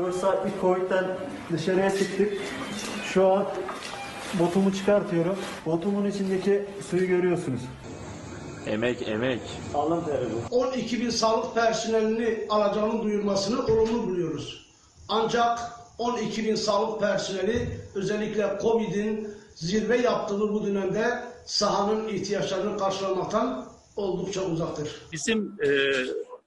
4 saatlik Covid'den dışarıya çıktık. Şu an botumu çıkartıyorum. Botumun içindeki suyu görüyorsunuz. Emek emek. Alın teri bu. 12 bin sağlık personelini alacağının duyurmasını olumlu buluyoruz. Ancak 12 bin sağlık personeli özellikle Covid'in zirve yaptığı bu dönemde sahanın ihtiyaçlarını karşılamaktan oldukça uzaktır. bizim e,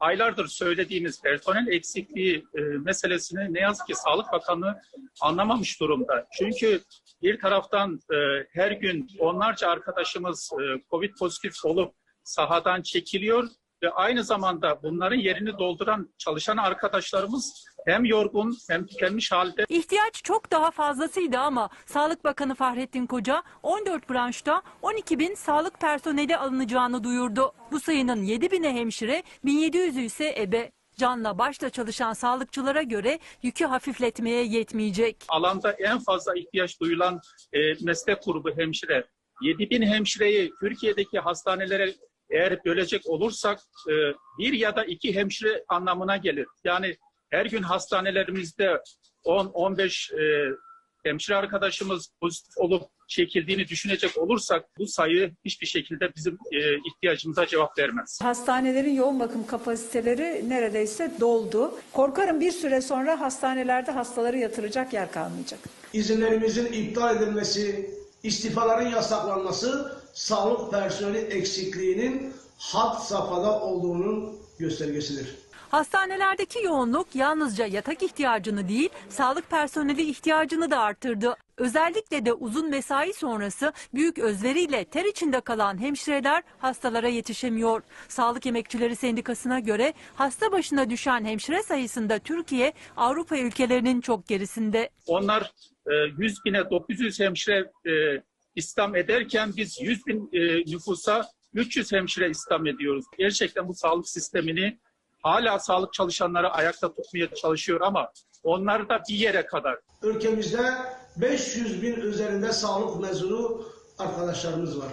aylardır söylediğimiz personel eksikliği e, meselesini ne yazık ki Sağlık Bakanlığı anlamamış durumda. Çünkü bir taraftan e, her gün onlarca arkadaşımız e, COVID pozitif olup sahadan çekiliyor ve aynı zamanda bunların yerini dolduran çalışan arkadaşlarımız hem yorgun hem tükenmiş halde İhtiyaç çok daha fazlasıydı ama Sağlık Bakanı Fahrettin Koca 14 branşta 12 bin sağlık personeli alınacağını duyurdu. Bu sayının 7 bine hemşire, 1700'ü ise ebe. Canla başla çalışan sağlıkçılara göre yükü hafifletmeye yetmeyecek. alanda en fazla ihtiyaç duyulan e, meslek grubu hemşire. 7 bin hemşireyi Türkiye'deki hastanelere eğer bölecek olursak e, bir ya da iki hemşire anlamına gelir. Yani her gün hastanelerimizde 10-15 e, hemşire arkadaşımız pozitif olup çekildiğini düşünecek olursak bu sayı hiçbir şekilde bizim e, ihtiyacımıza cevap vermez. Hastanelerin yoğun bakım kapasiteleri neredeyse doldu. Korkarım bir süre sonra hastanelerde hastaları yatıracak yer kalmayacak. İzinlerimizin iptal edilmesi, istifaların yasaklanması sağlık personeli eksikliğinin had safhada olduğunun göstergesidir. Hastanelerdeki yoğunluk yalnızca yatak ihtiyacını değil, sağlık personeli ihtiyacını da arttırdı. Özellikle de uzun mesai sonrası büyük özveriyle ter içinde kalan hemşireler hastalara yetişemiyor. Sağlık Emekçileri Sendikası'na göre hasta başına düşen hemşire sayısında Türkiye Avrupa ülkelerinin çok gerisinde. Onlar e, 100 bine 900 hemşire e, istihdam ederken biz 100 bin e, nüfusa 300 hemşire istihdam ediyoruz. Gerçekten bu sağlık sistemini hala sağlık çalışanları ayakta tutmaya çalışıyor ama onlar da bir yere kadar. Ülkemizde 500 bin üzerinde sağlık mezunu arkadaşlarımız var.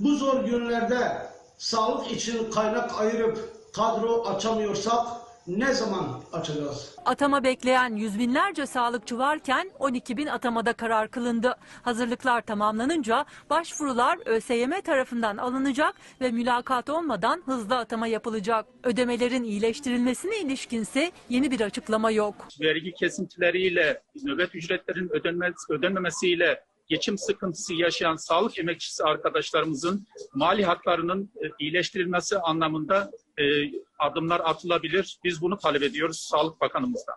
Bu zor günlerde sağlık için kaynak ayırıp kadro açamıyorsak ne zaman açacağız? Atama bekleyen yüz binlerce sağlıkçı varken 12 bin atamada karar kılındı. Hazırlıklar tamamlanınca başvurular ÖSYM tarafından alınacak ve mülakat olmadan hızlı atama yapılacak. Ödemelerin iyileştirilmesine ilişkinse yeni bir açıklama yok. Vergi kesintileriyle, nöbet ücretlerin ödenmez, ödenmemesiyle geçim sıkıntısı yaşayan sağlık emekçisi arkadaşlarımızın mali haklarının e, iyileştirilmesi anlamında e, adımlar atılabilir. Biz bunu talep ediyoruz Sağlık Bakanımızdan.